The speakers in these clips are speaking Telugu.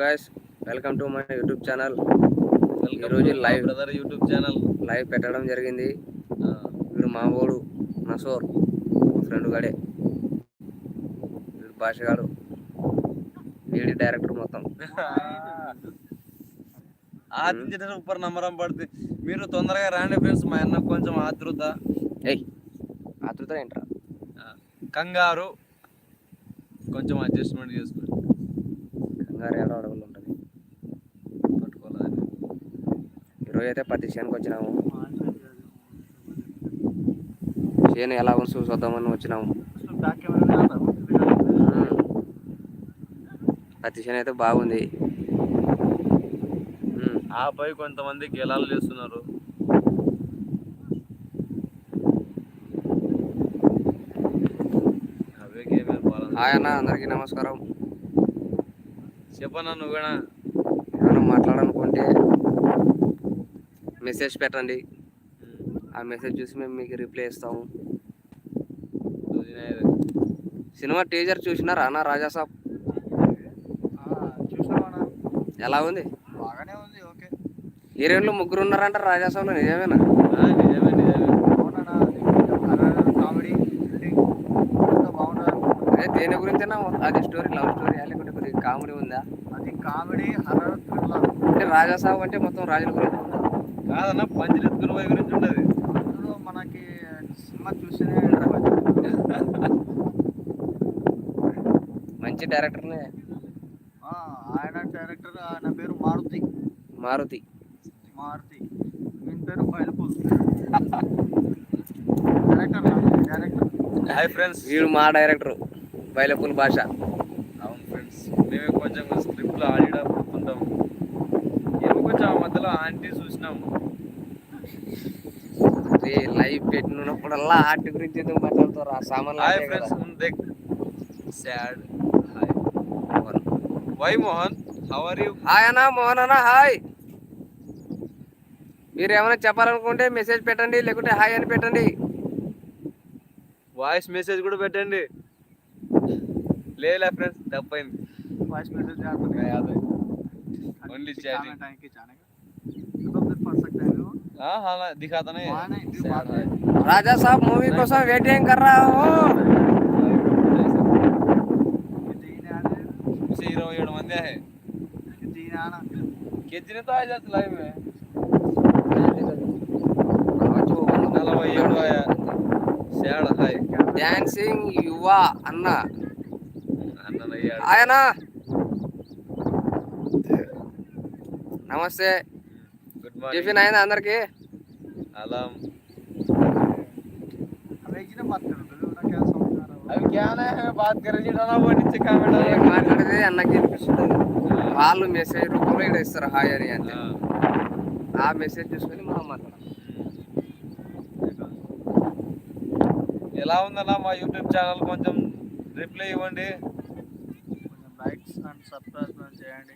Guys welcome to my YouTube channel ఈరోజు live. Brother YouTube channel live పెట్టడం జరిగింది. వీడు మావోడు నసోర్ ఫ్రెండ్ గాడే. వీడు భాషగాడు వీడి డైరెక్టర్ మొత్తం. ఆదిత్య సూపర్ నమ్మరం పడుతుంది మీరు తొందరగా రాండి ఫ్రెండ్స్ మా అన్న కొంచెం ఆతృత. ఏయ్ ఆతృత ఏంట్రా? కంగారు. కొంచెం అడ్జస్ట్మెంట్ చేసుకోండి ఏడో అడవులు ఉంటుంది. పట్టుకోవాలి. ఈరోజు అయితే పత్తి చేనుకి వచ్చినాము. చేను ఎలా ఉంది చూద్దామని వచ్చినాము. పత్తి చేను అయితే బాగుంది. ఆపై కొంతమంది గెలాలు చేస్తున్నారు. హాయ్ అన్న అందరికీ నమస్కారం. చెప్పన్నా నువ్వేనా? ఏమైనా మాట్లాడాలనుకుంటే మెసేజ్ పెట్టండి. ఆ మెసేజ్ చూసి మేము మీకు రిప్లై ఇస్తాము. సినిమా టీజర్ చూసినారా అన్న రాజా సాబ్? ఎలా ఉంది? బాగానే ఉంది ఓకే. హీరోయిన్లు ముగ్గురు ఉన్నారంట రాజా సాబ్లో నిజమేనా? నిజమే నిజమే అవునన్నా అది కొంచెం హర్రర్ కామెడీ థ్రిల్లింగ్ అంతా బాగుంటుంది అదే గురించేనా అది స్టోరీ లవ్ స్టోరీ లేకుంటే కొద్దిగా కామెడీ ఉందా? అది కామెడీ హర్రర్ థ్రిల్లర్. అంటే రాజా సాబ్ అంటే మొత్తం రాజుల గురించి ఉందా? కాదన్నా పంచలిత్ గురువై గురించి ఉండదు. అందులో మనకి సినిమా అర్థమవుతుంది. మంచి డైరెక్టర్నే? ఆ, ఆయన డైరెక్టర్ ఆయన పేరు మారుతి. మారుతి. మారుతి. వీని పేరు బయలుపూల్ డైరెక్టర్ డైరెక్టర్. Hi friends. వీడు మా డైరెక్టర్. బైలపుల్ భాష. అవును ఫ్రెండ్స్ మేమే కొంచెం స్క్రిప్ట్లో ఆడిడా పుడుతుంటాం ఏమో కొంచెం ఆ మధ్యలో ఆంటీ చూసినాం. లైవ్ పెట్టినప్పుడల్లా ఆర్ట్ గురించి ఎందుకు మాట్లాడుతారు ఆ సామాన్లు hi. Friends sad hi why Mohan how are you hi అన్న మోహన్ అన్న హాయ్ మీరు ఏమైనా చెప్పాలనుకుంటే మెసేజ్ పెట్టండి లేకుంటే హాయ్ అని పెట్టండి. వాయిస్ మెసేజ్ కూడా పెట్టండి. లేలే ఫ్రెండ్స్ తప్పైంది వాయిస్ మెసేజ్ చేస్తుంది Only chatting. टाइम की जाने का तो फिर पढ़ सकते हैं वो हाँ हाँ ना, दिखाता नहीं हाँ, नहीं, Sad बात है. రాజా సాబ్ మూవీ కోసం వెయిటింగ్ कर रहा हूँ तीन आने उसे ఇరవై ఏడు మంది है तीन आना कितने तो आ जाते लाइव में నలభై ఏడు ఆయా సాడ్ హాయ్ డాన్సింగ్ యువ అన్న అన్న ఆయన. నమస్తే. Good morning. టిఫిన్ ఆయన అందరికి అవి వాళ్ళు మెసేజ్ రూపంలో ఇక్కడ ఇస్తారు హాయ్ అని అంటే. ఆ. మెసేజ్ చూసుకొని మనం మాట్లాడాలి ఎలా ఉందన్న మా యూట్యూబ్ ఛానల్ కొంచెం రిప్లై ఇవ్వండి. సబ్స్క్రైబ్ చేయండి.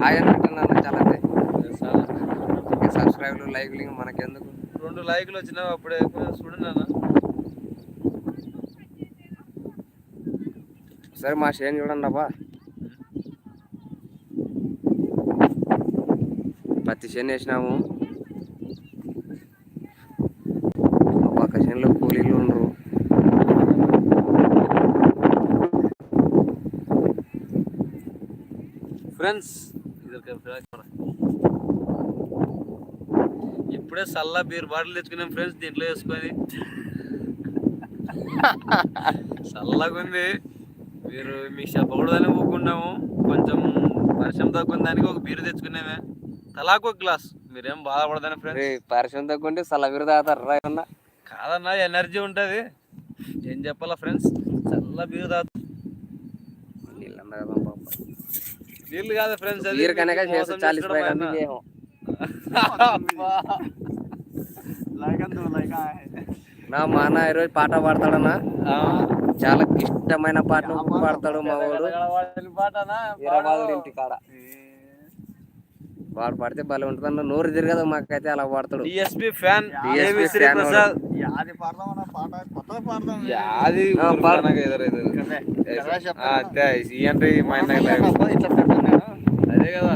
హాయ్ అని అన్న చాలా సబ్స్క్రైబ్లు లైక్లు మనకెందుకు? రెండు లైకులు వచ్చినావు అప్పుడే అన్న సరే మా షేన్ చూడండి అబ్బా. పత్తి చేను వేసినాము. ఫ్రెండ్స్ ఇప్పుడే సల్లా బీర్ బాటిల్ తెచ్చుకున్నాం ఫ్రెండ్స్ దీంట్లో వేసుకొని. చల్లగా ఉంది. మీరు మీకు చెప్పకూడదని ఊరుకున్నాము కొంచెం వర్షం తగ్గున్న దానికి ఒక బీర్ తెచ్చుకున్నామే. తలాకు ఒక గ్లాస్. మీరేం బాధపడదని ఫ్రెండ్స్. పరిచయం తగ్గుంటే సలవిరు తాగుతారు కాదన్నా ఎనర్జీ ఉంటుంది. ఏం చెప్పాలా ఫ్రెండ్స్? చల్ల బీర్ తాగు నీళ్ళు నీళ్ళు కాదు ఫ్రెండ్స్ చాలీస్ నా మా అన్న ఈరోజు పాట పాడతాడన్నా. చాలా ఇష్టమైన పాట పాడతాడు మా ఊరు పాటనా? ఇంటి కాడ. వాడు పడితే భలే ఉంటుందన్న నోరు తిరగదు మాకైతే అలా పడతాడు డిఎస్పి ఫ్యాన్ యాది పాట పాడదాం. మా అన్న అబ్బా, ఇట్లా. అదే కదా.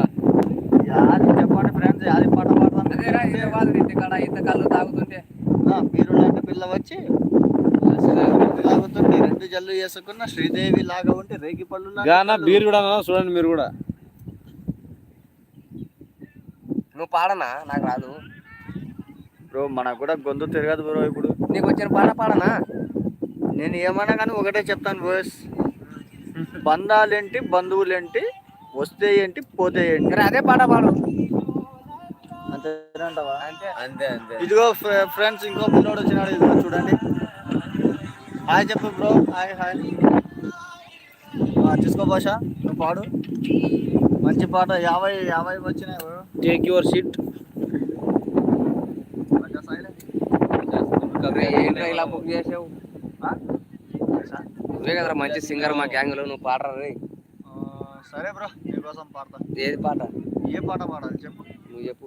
యాది చెప్పండి ఫ్రెండ్స్ యాది పాట పాడదాం. అదేరా ఇదే వాళ్ళు ఇంటికాడ ఇంత కళ్ళు తాగుతుంటే. ఆ, మీరు లాంటి పిల్ల వచ్చి తాగుతుంటే రెండు జల్లు వేసుకున్న శ్రీదేవి లాగా ఉంటే రేగి పళ్ళు. బీర్ కూడా అన్నా, చూడండి మీరు కూడా. నువ్వు పాడనా? నాకు రాదు. బ్రో మనకు కూడా గొంతు తిరగదు బ్రో ఇప్పుడు. నీకు వచ్చిన పాట పాడనా? నేను ఏమన్నా కానీ ఒకటే చెప్తాను బాయ్స్ బంధాలేంటి బంధువులేంటి వస్తే ఏంటి పోతే ఏంటి అదే పాట పాడు. అంతేనంటావా అంతే. అంతే అంతే. ఇదిగో ఫ్రెండ్స్ ఇంకో పిల్లోడు వచ్చినాడు ఇదిగో చూడండి. హాయ్ చెప్పు బ్రో హాయ్ హాయ్. ఆ, తీసుకో భాష నువ్వు పాడు. మంచి పాట యాభై యాభై వచ్చినాయి బ్రో. టేక్ యువర్ ఏంట్రా ఇలా బుక్ చేసావు? ఆ? నువ్వే కదరా మంచి సింగర్ మా గ్యాంగ్లో నువ్వు పాడరా రే. ఆ, సరే బ్రో నీకోసం పాడతా. ఏది పాట? ఏ పాట పాడాలి చెప్పు. నువ్వు చెప్పు.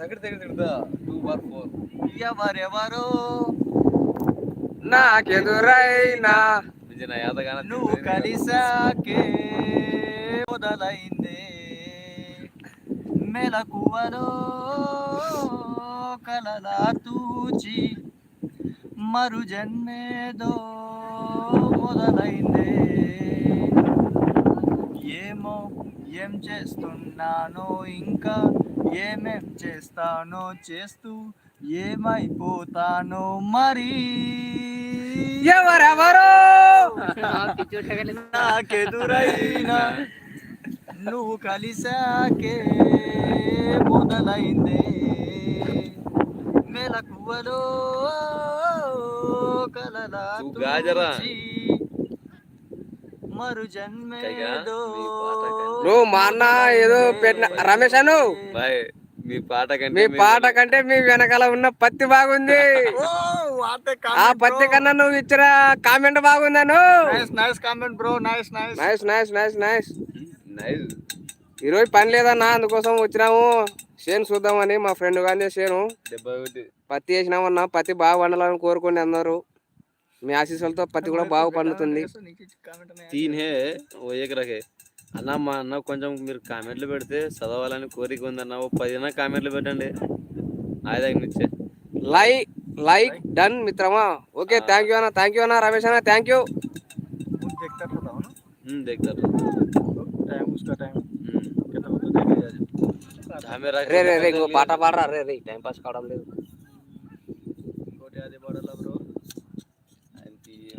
దగ్గర దగ్గర తిడతా టూ బార్ ఫోర్ ఎవరెవరో నాకెదురైనా నిజన యాదగాన నువ్వు కలిసాకే మొదలైందే మెలకువలో కలలా తూచి మరు జన్మేదో మొదలైందే. ఏమో ఏం చేస్తున్నానో ఇంకా ఏమేం చేస్తానో చేస్తూ ఏమైపోతానో మరి. ఎవరెవరో? నాకెదురైనా నువ్వు కలిసాకే మొదలైందే. మెలకువలో కలలా మరు జన్మేదో నువ్వు మా అన్న ఏదో పెట్టిన రమేష్ అను. మీ పాట కంటే మీ పాట కంటే మీ వెనకాల ఉన్న పత్తి బాగుంది. ఆ comment, పత్తి bro. కన్నా నువ్వు ఇచ్చిన comment బాగుందను. Nice nice comment bro nice nice nice nice nice nice nice ఈరోజు పని లేదన్నా అందుకోసం వచ్చినాము చేను చూద్దామని మా ఫ్రెండ్ గానే చేను డెబ్బై ఒకటి పత్తి వేసినామన్నా పత్తి బాగా పండాలని కోరుకుని అన్నారు మీ ఆశీస్సులతో పత్తి కూడా బాగా పండుతుంది తీన్ హే ఓ ఏక రకే అన్న మా అన్న కొంచెం మీరు కామెంట్లు పెడితే చదవాలని కోరిక ఉందన్న ఓ పదిన కామెంట్లు పెట్టండి ఆయన దగ్గర నుంచే లైక్ లైక్ డన్ మిత్రమా ఓకే థ్యాంక్ యూ అన్న థ్యాంక్ యూ అన్న రమేష్ అన్న థ్యాంక్ యూ देखता होता हूँ ना हम्म, देखता टाइम उसका टाइम రే రే రే ఇంకో పాట పాడరా రే రే టైం పాస్ కావడం లేదు.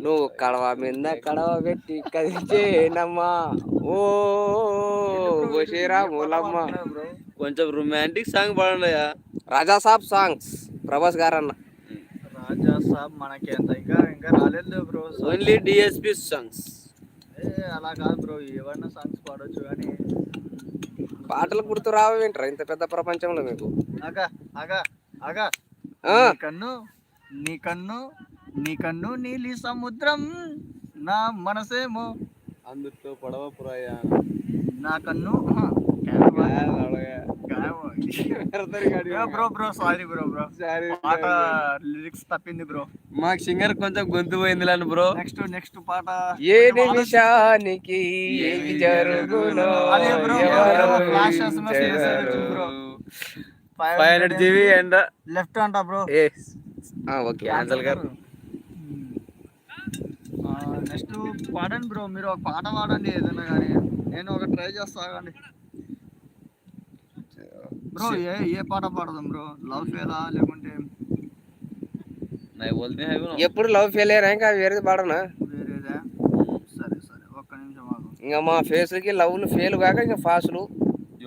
నువ్వు కడవ మీద కడవ పెట్టి కదిచేనమ్మా ఓ శ్రీరాములమ్మ బ్రో కొంచెం రొమాంటిక్ సాంగ్ పాడండియా రాజా సాబ్ సాంగ్స్ ప్రభాస్ గారు అన్న రాజా సాబ్ మనకి ఎంత ఇంకా ఇంకా రాలేదు బ్రో ఓన్లీ డిఎస్పి సాంగ్స్ అలా కాదు బ్రో ఏమన్నా సాంగ్స్ పాడొచ్చు కానీ. పాటలు గుర్తు రావేంట్రా? ఇంత పెద్ద ప్రపంచంలో మీకు. ఆగా ఆగా ఆగా. ఆ, నీ కన్ను నీ కన్ను నీ కన్ను నీలి సముద్రం. నా మనసేమో. అందుతో పడవ పురాయా నా కన్ను bro bro sorry bro bro పాట లిరిక్స్ తప్పింది బ్రో మాకు సింగర్ కొంచెం గొంతు పోయింది లేండి బ్రో నెక్స్ట్ నెక్స్ట్ పాట ఏ నిమిషానికి ఏమి జరుగునో అదే bro, flash GB and left అంట బ్రో ఏ ఓకే క్యాన్సల్ గారు. నెక్స్ట్ పాడండి బ్రో మీరు ఒక పాట పాడండి ఏదైనా కానీ. నేను ఒక ట్రై చేస్తా ఆగండి. బ్రో ఏ ఏ పాట పాడదాం బ్రో లవ్ ఫెయిలా లేకుంటే ఎప్పుడు లవ్ ఫెయిల్ అయ్యారా ఇంకా వేరేది పాడనా? వేరేదా. సరే సరే. ఒక్క నిమిషం ఆగు. ఇంకా మా ఫేస్లకి లవ్లు ఫెయిల్ కాక ఇంకా ఫాస్ట్లు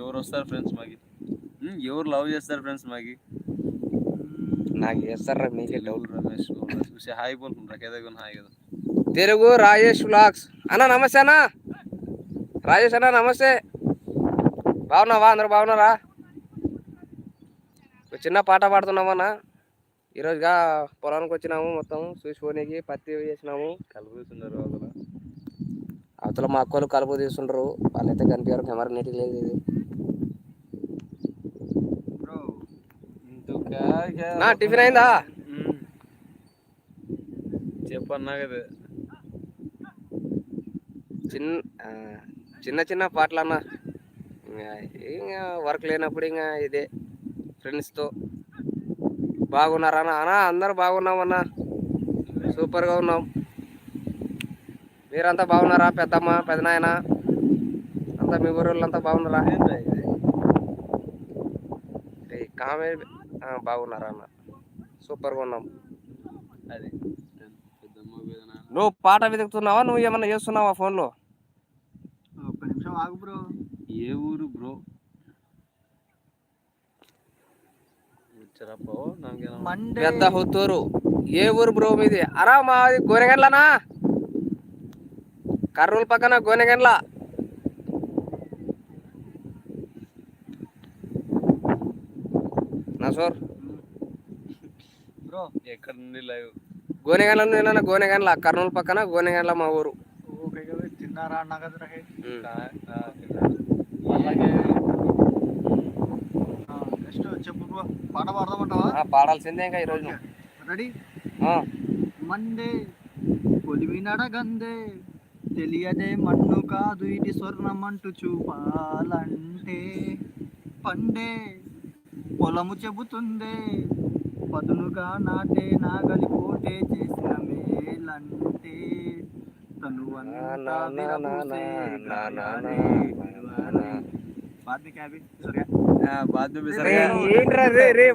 ఎవరు వస్తారు ఫ్రెండ్స్ మాకి? ఎవరు లవ్ చేస్తారు ఫ్రెండ్స్ మాకి? నాకు చేస్తారా? మీకే లవ్ రమేష్ బోల్రా. చూసి హాయ్ బోల్కుంటారా కేదగున్ హాయ్ కదా. తెలుగు రాజేష్ వ్లాగ్స్ అన్న నమస్తే అన్న. రాజేష్ అన్న నమస్తే. బాగున్నావా? అందరు బాగున్నారా? చిన్న పాట పాడుతున్నామన్నా. ఈరోజుగా పొలానికి వచ్చినాము మొత్తం చూసుకోనికి పత్తి వేసినాము. కలుపుతున్నారు అవతల. ఆ అవతల మా అక్కలు కలుపు తీసుండ్రు వాళ్ళైతే కనిపించారు కెమెరా నీటికి లేదు ఇది. నా టిఫిన్ అయిందా? చెప్పన్నా కదా. చిన్న చిన్న చిన్న పాటలు అన్న ఇంకా ఇంకా వర్క్ లేనప్పుడు ఇంకా ఇదే. ఫ్రెండ్స్తో. బాగున్నారా అన్న? అన్న అందరూ బాగున్నాం అన్న సూపర్గా ఉన్నాం. మీరంతా బాగున్నారా? పెద్దమ్మ పెదనాయన? అంతా మీ ఊరోళ్ళంతా బాగున్నారా? కామెడీ బాగున్నారా అన్న? సూపర్గా ఉన్నాం. అది. నువ్వు పాట వెతుకుతున్నావా? నువ్వు ఏమన్నా చేస్తున్నావా ఫోన్లో? ఒక్క నిమిషం ఆగు బ్రో. ఏ ఊరు బ్రో? పెద్ద హుత్తూరు. ఏ ఊరు బ్రో మీది? అరా మాది గోనెగండ్లనా? కర్నూలు పక్కన గోనెగండ్ల. నా సోర్ బ్రో. ఎక్కడ నుండి లైవ్? గోనెగండ్ల నుండి గోనెగండ్ల. కర్నూలు పక్కన గోనెగండ్ల మా ఊరు. ఓకే కదా తిన్నారా అన్నా కదా రే ఉమ్. అలాగే నెక్స్ట్ చెప్పు బ్రో. పాట పాడదామంటావా? ఆ, పాడాల్సిందే ఇంకా ఈరోజు. రెడీ? మండే కొలిమి నడగందే తెలియదే మన్ను కాదు ఇది స్వర్ణమంటూ చూపాలంటే. పండే పొలము చెబుతుందే. పదునుగా నాటే నాగలి పోటే చేసిన మేలంటే. తను నా, నా,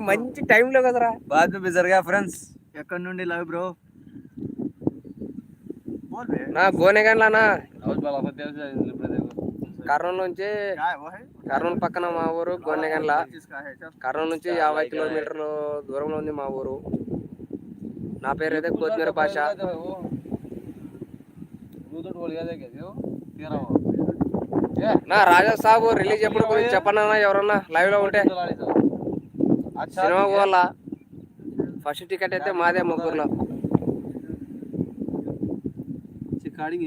మంచి టైం లో కదరా బిజర్గా ఫ్రెండ్స్ నుండి కర్నూలు నుంచి కర్నూలు పక్కన మా ఊరు గోనెగండ్ల కర్నూలు నుంచి యాభై కిలోమీటర్ల దూరంలో ఉంది మా ఊరు. నా పేరు అయితే కొత్తిమీర భాష నా రాజా సాబు రిలీజ్ ఎప్పుడు గురించి చెప్పన్నా ఎవరన్నా లైవ్లో ఉంటే? సినిమా పోవాలా? ఫస్ట్ టికెట్ అయితే మాదే ముగ్గురులో. కాడింగ్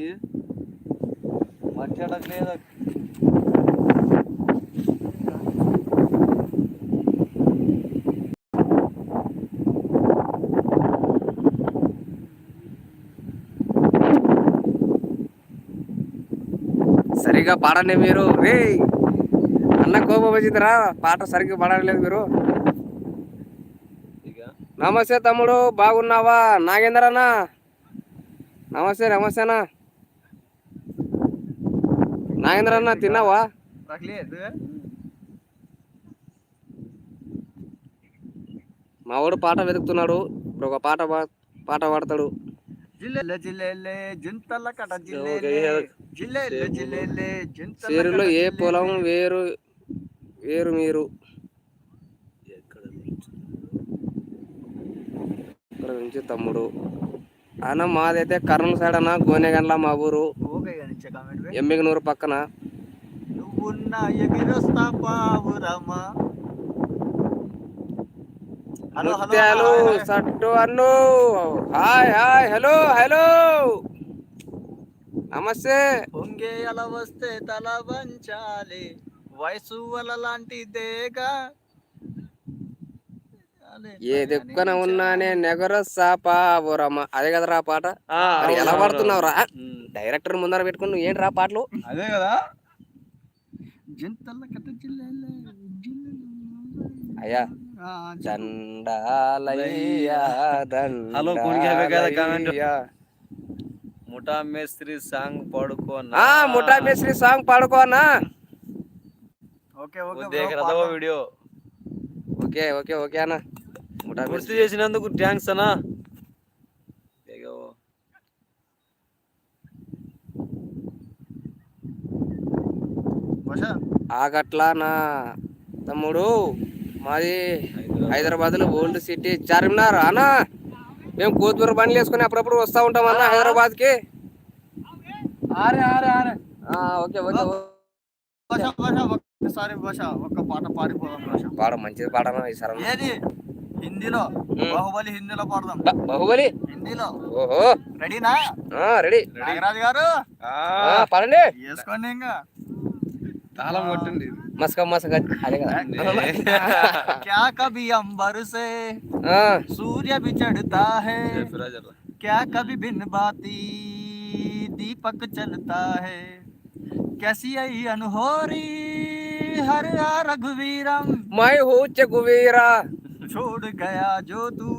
సరిగా పాడండి మీరు. రే అన్న కోపం వచ్చిందిరా. పాట సరిగ్గా పాడలేదు మీరు. నమస్తే తమ్ముడు బాగున్నావా? నాగేంద్ర అన్న? నమస్తే నమస్తే అన్న. నాగేంద్ర అన్న తిన్నావా? మా వాడు పాట వెతుకుతున్నాడు. ఇప్పుడు ఒక పాట పాట పాడతాడు. జిల్లె జిల్లె జుంతల్ల కట చేరులో ఏ పొలం వేరు వేరు మీరు? ఇక్కడ నుంచి తమ్ముడు. అన్న మాదైతే కర్నూలు సైడ్ అన్న గోనెగండ్ల మా ఊరు. ఎమ్మిగనూరు పక్కన. నృత్యాలు సట్టు అన్ను. Hi hi hello hello. నమస్తే. పొంగే అల వస్తే తల వంచాలి. వయసు వల లాంటిదేగా ఏ దిక్కున ఉన్నానే నెగర సాపావురమ్మ అదే కదరా ఆ పాట? ఎలా పాడుతున్నావురా? డైరెక్టర్ ముందర పెట్టుకుని నువ్వు ఏంటి రా పాటలు? అదే కదా. అయ్యా. ఆ, దండాలయ్యా హలో, కదా? ముఠా మేస్త్రి సాంగ్ పాడుకో ఆ ముఠా మేస్త్రి సాంగ్ పాడుకో అన్నా ఓకే ఓకే దేఖ పాడదాం. వీడియో? ఓకే ఓకే ఓకే అన్న. ముఠా మేస్త్రి చేసినందుకు థ్యాంక్స్ అన్నా. ఏగో. భాష ఆగట్లా నా తమ్ముడు మాది హైదరాబాద్. లో ఓల్డ్ సిటీ చార్మినార్ అన్నా. మేము కోతుమూర బండ్లు వేసుకుని అప్పుడప్పుడు వస్తా ఉంటాం అన్న హైదరాబాద్కి ఆరే ఆరే ఆరే. ఆ, ఓకే ఓకే భాష ఒక్క పాట పాడిపోదాం పాడ మంచిది పాడనా ఈసారి హిందీలో. బాహుబలి హిందీలో పాడదాం. బాహుబలి? హిందీలో. ఓహో. రెడీనా? రెడీ. నాగరాజు గారు? పడండి. వేసుకోండి ఇంకా. తాళం కొట్టండి మసక మసక అదే కదా क्या कभी अंबर से ఆ, सूर्य भी चढ़ता है ఫిరాజ్ అట్లా. क्या कभी बिन बाती दीपक चलता है कैसी आई अनहोरी हर आ रघुवीरम మై హూ చెగువీరా छोड़ गया जो तू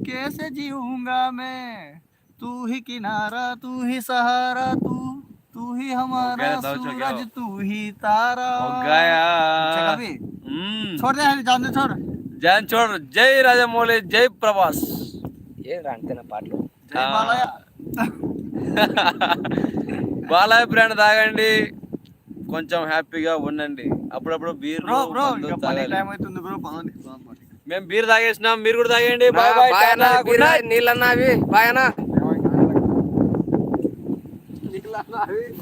कैसे जीऊंगा मैं तू ही किनारा तू ही सहारा तू तू ही हमारा गया, दाऊ चल गया। सूरज तू ही तारा ఒగ్గాయా. अच्छा, कभी మ్మ్. छोड़ दे जान दे छोड़ జై చూడు జై రాజమౌళి జై ప్రభాస్ ఏ అంతేనా పాటలు जय बालया బాలయ్య బ్రాండ్ తాగండి కొంచెం హ్యాపీగా ఉండండి అప్పుడప్పుడు బీర్ బ్రో బ్రో ఇంకా పని టైం అవుతుంది బ్రో పదండి మేము బీర్ తాగేసినాం మీరు కూడా తాగండి నా బాయ్ బాయ్ బాయ్ అన్న, టాటా, గుడ్ బీరా, నైట్ నీళ్ళన్నా అవి బాయ్ అన్న Ay,